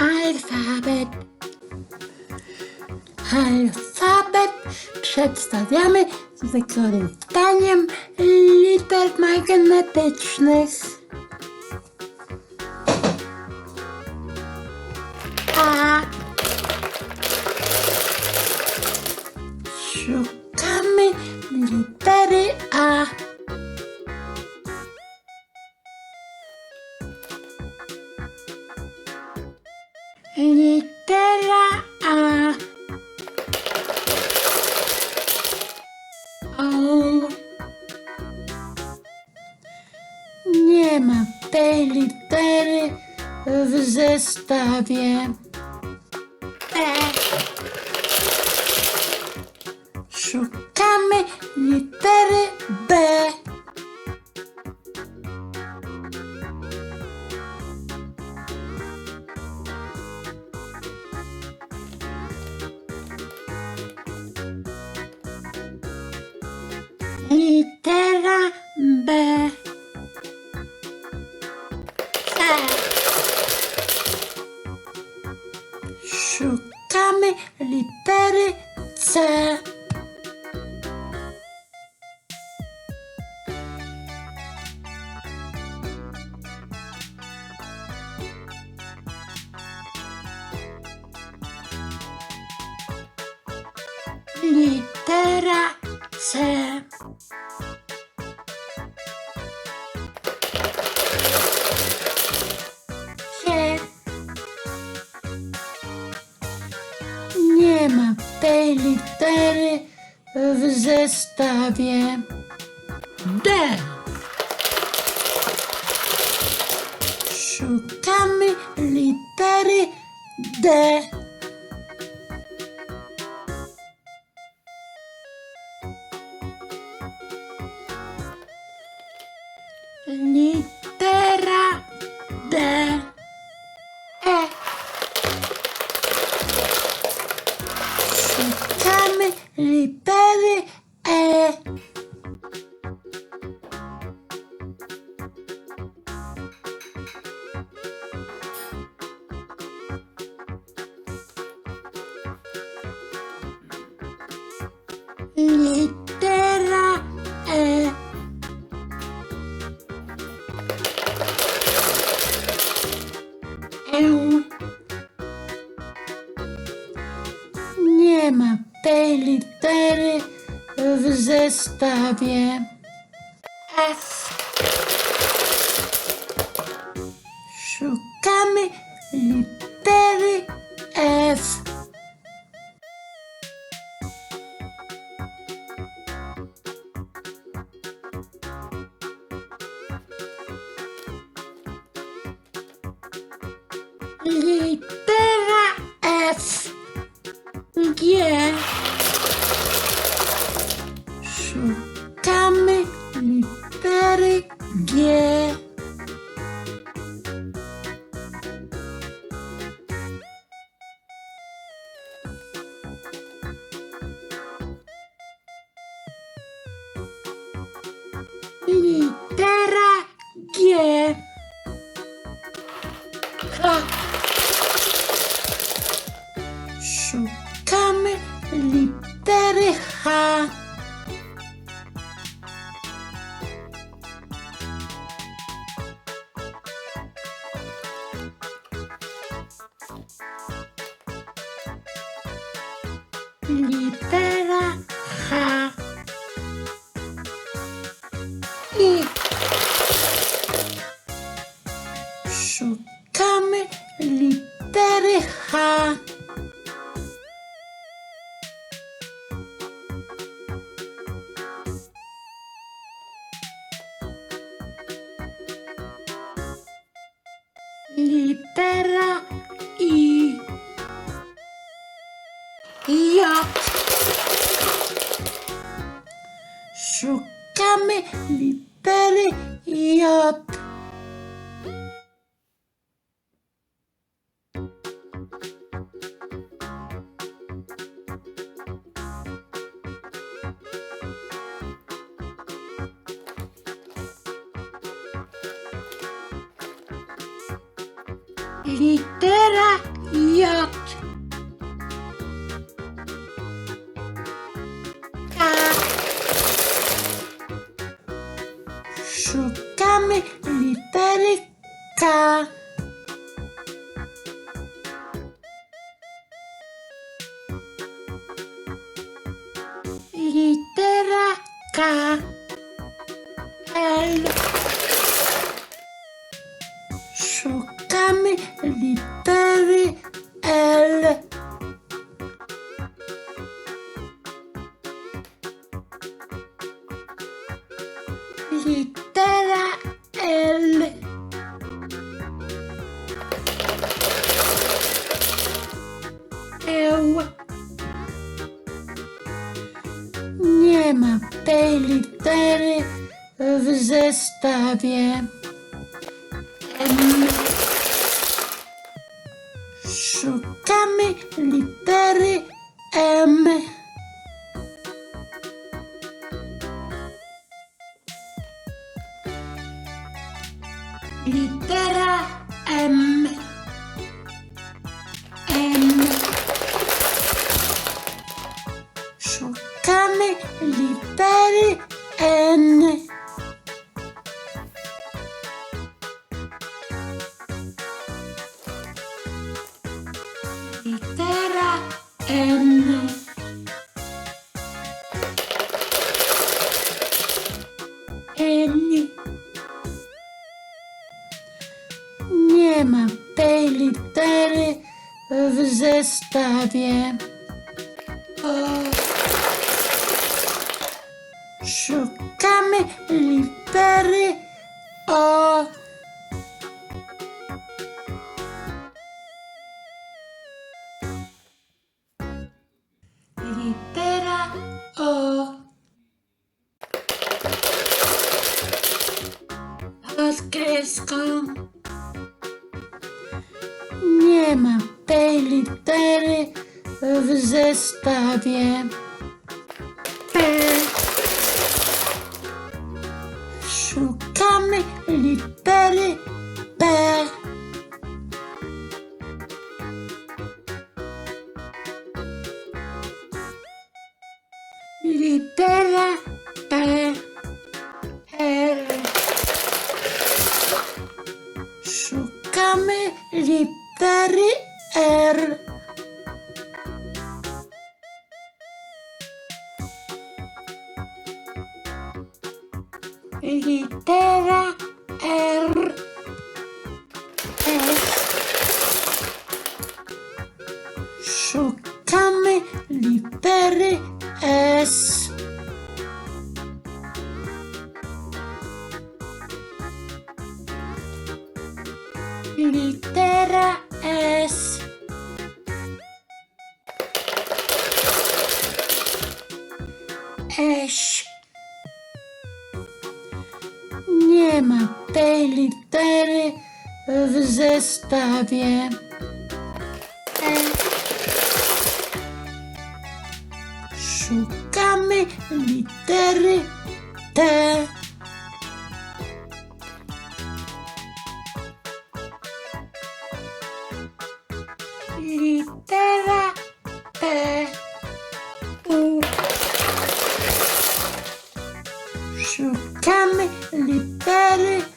Alfabet. Alfabet przedstawiamy z wykorzystaniem liter magnetycznych. A. Szukamy Nie ma tej litery w zestawie. E. Szukamy litery B. Litera Litera C. C. Nie ma tej litery w zestawie. D. Szukamy litery D. Litera E. E. Nie ma tej litery w zestawie. Litera F. G. Szukamy litery Litera Litera J. K. Szukamy litery K. Litera K. L. Litery L. Litera L. Eł. Nie ma tej litery w zestawie. Litera M. M. Szukamy litery N. Litera N. N. Szukamy litery O. Litera O. Nie ma tej litery w zestawie. Szukamy litery P. Litera Litera R. S. Szukamy litery S. Litera S. litery w zestawie. Szukamy litery T. Litera P. U. Szukamy litery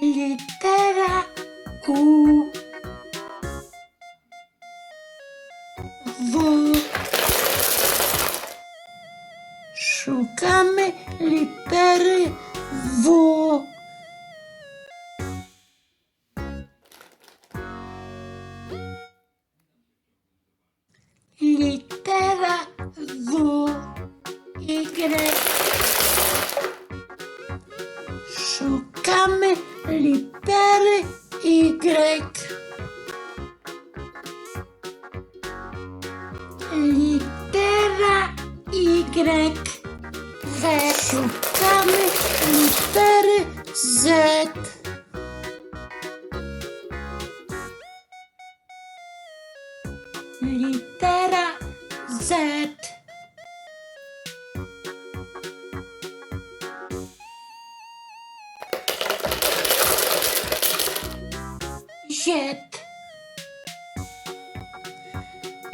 Litera U. W. Szukamy litery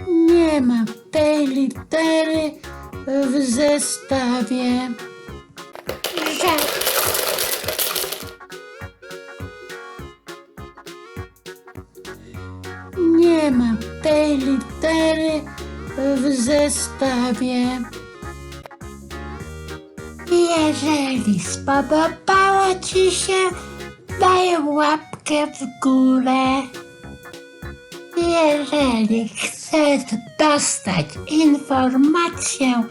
Nie ma tej litery w zestawie. Nie ma tej litery w zestawie. Jeżeli spodobało Ci się, daj łapkę w górę. Jeżeli chcesz dostać informację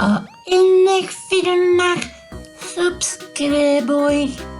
o innych filmach, subskrybuj.